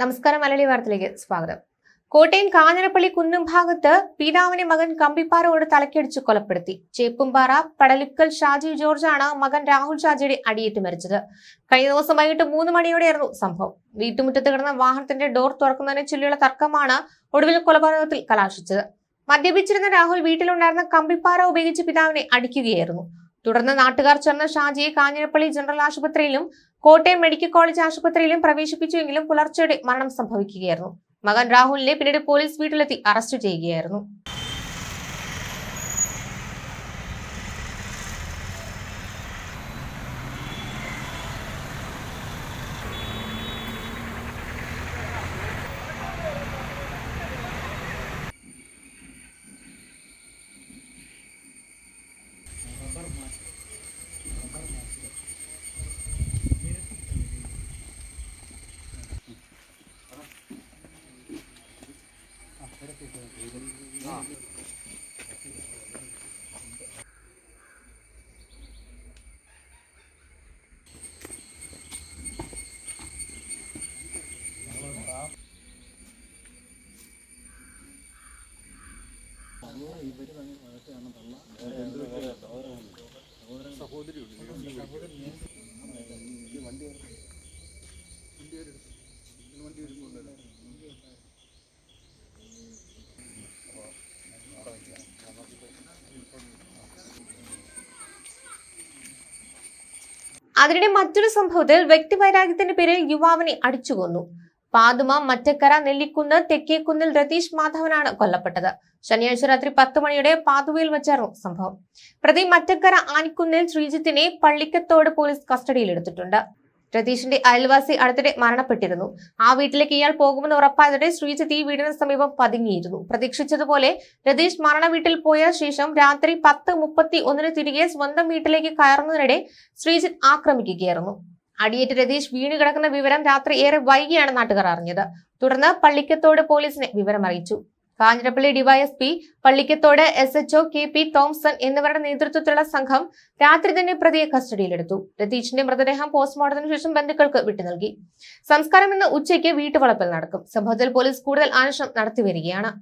നമസ്കാരം മലയാളി വാർത്തയിലേക്ക് സ്വാഗതം. കോട്ടയം കാഞ്ഞിരപ്പള്ളി കുന്നും ഭാഗത്ത് പിതാവിനെ മകൻ കമ്പിപ്പാറയോട് തലക്കടിച്ച് കൊലപ്പെടുത്തി. ചേപ്പുംപാറ പടലിക്കൽ ഷാജി ജോർജാണ് മകൻ രാഹുൽ ഷാജിയുടെ അടിയേറ്റ് മരിച്ചത്. കഴിഞ്ഞ ദിവസം വൈകിട്ട് മൂന്ന് മണിയോടെയായിരുന്നു സംഭവം. വീട്ടുമുറ്റത്ത് കിടന്ന വാഹനത്തിന്റെ ഡോർ തുറക്കുന്നതിനെ ചൊല്ലിയുള്ള തർക്കമാണ് ഒടുവിൽ കൊലപാതകത്തിൽ കലാശിച്ചത്. മദ്യപിച്ചിരുന്ന രാഹുൽ വീട്ടിലുണ്ടായിരുന്ന കമ്പിപ്പാറ ഉപയോഗിച്ച് പിതാവിനെ അടിക്കുകയായിരുന്നു. തുടർന്ന് നാട്ടുകാർ ചേർന്ന് ഷാജിയെ കാഞ്ഞിരപ്പള്ളി ജനറൽ ആശുപത്രിയിലും കോട്ടയം മെഡിക്കൽ കോളേജ് ആശുപത്രിയിലും പ്രവേശിപ്പിച്ചുവെങ്കിലും പുലർച്ചെയുടെ മരണം സംഭവിക്കുകയായിരുന്നു. മകൻ രാഹുലിനെ പിന്നീട് പോലീസ് വീട്ടിലെത്തി അറസ്റ്റ് ചെയ്യുകയായിരുന്നു. ഇവർ തന്നെ വഴക്കാണ് തള്ള സഹോദരി വണ്ടി വണ്ടി വരുന്നുണ്ടല്ലോ അതിനിടെ മറ്റൊരു സംഭവത്തിൽ വ്യക്തിവൈരാഗ്യത്തിന്റെ പേരിൽ യുവാവിനെ അടിച്ചുകൊന്നു. പാതുമ മറ്റക്കര നെല്ലിക്കുന്ന് തെക്കേക്കുന്നിൽ രതീഷ് മാധവനാണ് കൊല്ലപ്പെട്ടത്. ശനിയാഴ്ച രാത്രി പത്ത് മണിയുടെ പാതുവയിൽ വെച്ചായിരുന്നു സംഭവം. പ്രതി മറ്റക്കര ആനിക്കുന്നിൽ ശ്രീജിത്തിനെ പള്ളിക്കത്തോട് പോലീസ് കസ്റ്റഡിയിലെടുത്തിട്ടുണ്ട്. രതീഷിന്റെ അയൽവാസി അടുത്തിടെ മരണപ്പെട്ടിരുന്നു. ആ വീട്ടിലേക്ക് ഇയാൾ പോകുമെന്ന് ഉറപ്പായതോടെ ശ്രീജിത്ത് ഈ വീടിന് സമീപം പതുങ്ങിയിരുന്നു. പ്രതീക്ഷിച്ചതുപോലെ രതീഷ് മരണ വീട്ടിൽ പോയ ശേഷം രാത്രി പത്ത് മുപ്പത്തി ഒന്നിന് തിരികെ സ്വന്തം വീട്ടിലേക്ക് കയറുന്നതിനിടെ ശ്രീജിത്ത് ആക്രമിക്കുകയായിരുന്നു. അടിയേറ്റ് രതീഷ് വീണ് കിടക്കുന്ന വിവരം രാത്രി ഏറെ വൈകിയാണ് നാട്ടുകാർ അറിഞ്ഞത്. തുടർന്ന് പള്ളിക്കത്തോട് പോലീസിനെ വിവരം അറിയിച്ചു Kanjirappally DySP Pallikkathodu S H O K P Thomson എന്നിവരുടെ നേതൃത്വത്തിലുള്ള സംഘം രാത്രി തന്നെ പ്രതിയെ കസ്റ്റഡിയിലെടുത്തു. രതീഷിന്റെ മൃതദേഹം പോസ്റ്റ്മോർട്ടത്തിന് ശേഷം ബന്ധുക്കൾക്ക് വിട്ടു നൽകി. സംസ്കാരം ഇന്ന് ഉച്ചയ്ക്ക് വീട്ടുവളപ്പിൽ നടക്കും. സംഭവത്തിൽ പോലീസ് കൂടുതൽ അന്വേഷണം നടത്തിവരികയാണ്